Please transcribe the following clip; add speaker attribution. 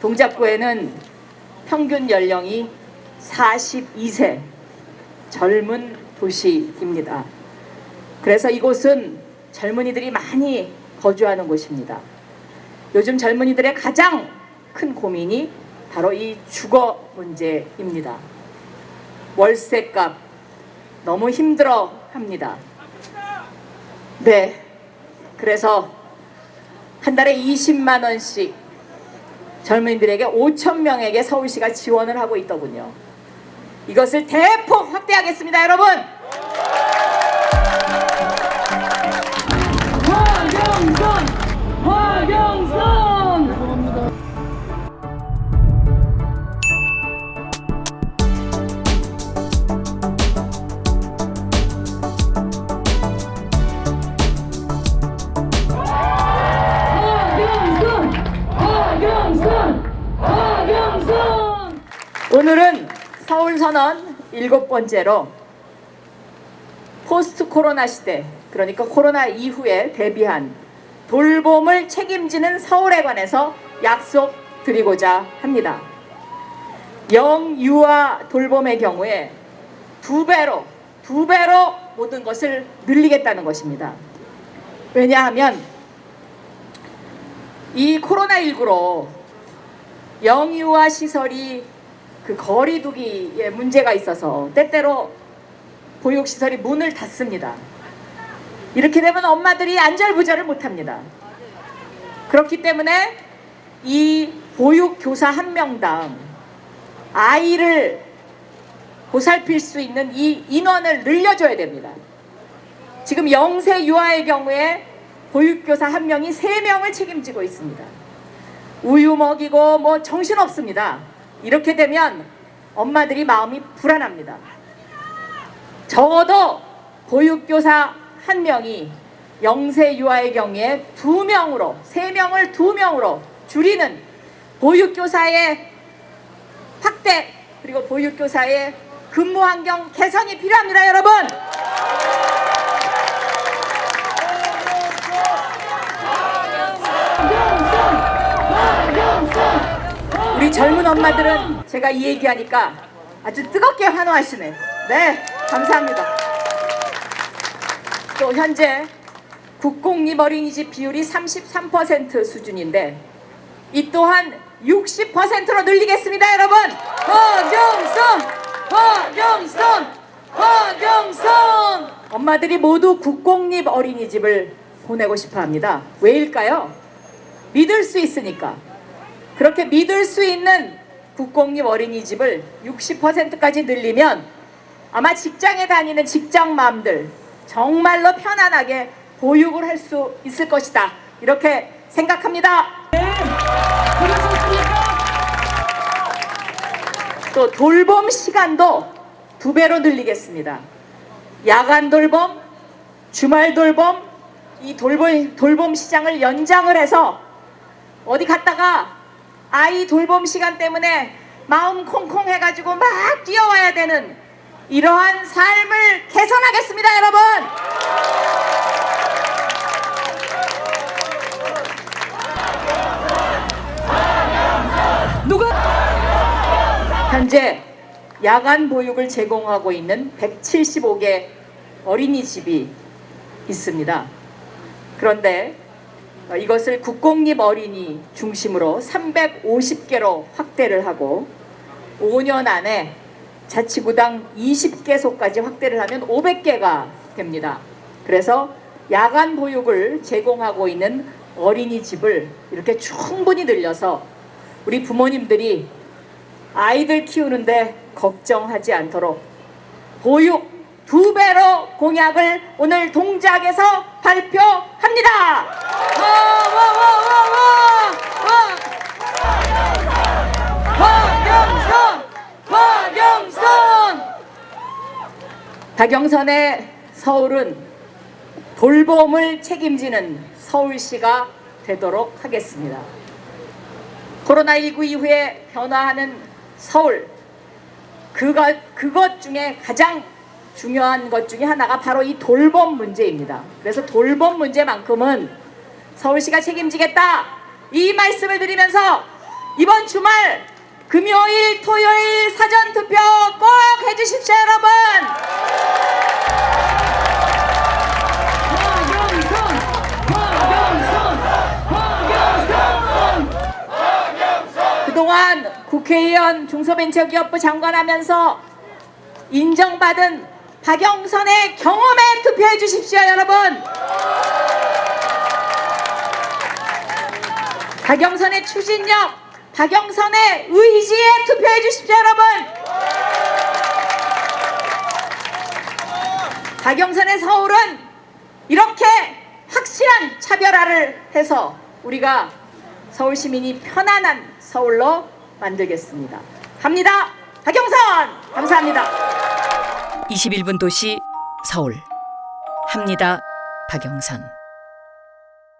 Speaker 1: 동작구에는 평균 연령이 42세 젊은 도시입니다. 그래서 이곳은 젊은이들이 많이 거주하는 곳입니다. 요즘 젊은이들의 가장 큰 고민이 바로 이 주거 문제입니다. 월세값 너무 힘들어 합니다. 네. 그래서 한 달에 20만 원씩 젊은이들에게 5천 명에게 서울시가 지원을 하고 있더군요. 이것을 대폭 확대하겠습니다, 여러분.
Speaker 2: 화경선!
Speaker 1: 오늘은 서울 선언 일곱 번째로 포스트 코로나 시대, 그러니까 코로나 이후에 대비한 돌봄을 책임지는 서울에 관해서 약속 드리고자 합니다. 영유아 돌봄의 경우에 두 배로, 두 배로 모든 것을 늘리겠다는 것입니다. 왜냐하면 이 코로나19로 영유아 시설이 그 거리두기에 문제가 있어서 때때로 보육시설이 문을 닫습니다. 이렇게 되면 엄마들이 안절부절을 못합니다. 그렇기 때문에 이 보육교사 한 명당 아이를 보살필 수 있는 이 인원을 늘려줘야 됩니다. 지금 0세 유아의 경우에 보육교사 한 명이 세 명을 책임지고 있습니다. 우유 먹이고 뭐 정신 없습니다. 이렇게 되면 엄마들이 마음이 불안합니다. 적어도 보육교사 한 명이 0세 유아의 경우에 두 명으로 세 명을 두 명으로 줄이는 보육교사의 확대 그리고 보육교사의 근무 환경 개선이 필요합니다, 여러분. 젊은 엄마들은 제가 이 얘기하니까 아주 뜨겁게 환호하시네. 네, 감사합니다. 또 현재 국공립 어린이집 비율이 33% 수준인데 이 또한 60%로 늘리겠습니다, 여러분. 허경선, 허경선, 허경선. 엄마들이 모두 국공립 어린이집을 보내고 싶어 합니다. 왜일까요? 믿을 수 있으니까. 그렇게 믿을 수 있는 국공립 어린이집을 60%까지 늘리면 아마 직장에 다니는 직장맘들 정말로 편안하게 보육을 할 수 있을 것이다. 이렇게 생각합니다.
Speaker 2: 그러셨습니까?
Speaker 1: 또 돌봄 시간도 두 배로 늘리겠습니다. 야간 돌봄, 주말 돌봄, 이 돌봄, 돌봄 시장을 연장을 해서 어디 갔다가 아이 돌봄 시간 때문에 마음 콩콩 해가지고 막 뛰어와야 되는 이러한 삶을 개선하겠습니다, 여러분!
Speaker 2: 누가?
Speaker 1: 현재 야간 보육을 제공하고 있는 175개 어린이집이 있습니다. 그런데 어, 이것을 국공립 어린이 중심으로 350개로 확대를 하고 5년 안에 자치구당 20개소까지 확대를 하면 500개가 됩니다. 그래서 야간 보육을 제공하고 있는 어린이집을 이렇게 충분히 늘려서 우리 부모님들이 아이들 키우는데 걱정하지 않도록 보육 두 배로 공약을 오늘 동작에서 발표 합니다. 화경선 화경선 박영선의 서울은 돌봄을 책임지는 서울시가 되도록 하겠습니다. 코로나19 이후에 변화하는 서울 그것, 그것 중에 가장 중요한 것 중에 하나가 바로 이 돌봄 문제입니다. 그래서 돌봄 문제만큼은 서울시가 책임지겠다 이 말씀을 드리면서 이번 주말 금요일, 토요일 사전 투표 꼭 해주십시오, 여러분. 그동안 국회의원 중소벤처기업부 장관하면서 인정받은 박영선의 경험에 투표해 주십시오, 여러분. 박영선의 추진력, 박영선의 의지에 투표해 주십시오, 여러분. 박영선의 서울은 이렇게 확실한 차별화를 해서 우리가 서울 시민이 편안한 서울로 만들겠습니다. 갑니다. 박영선 감사합니다.
Speaker 3: 21분 도시 서울. 합니다. 박영선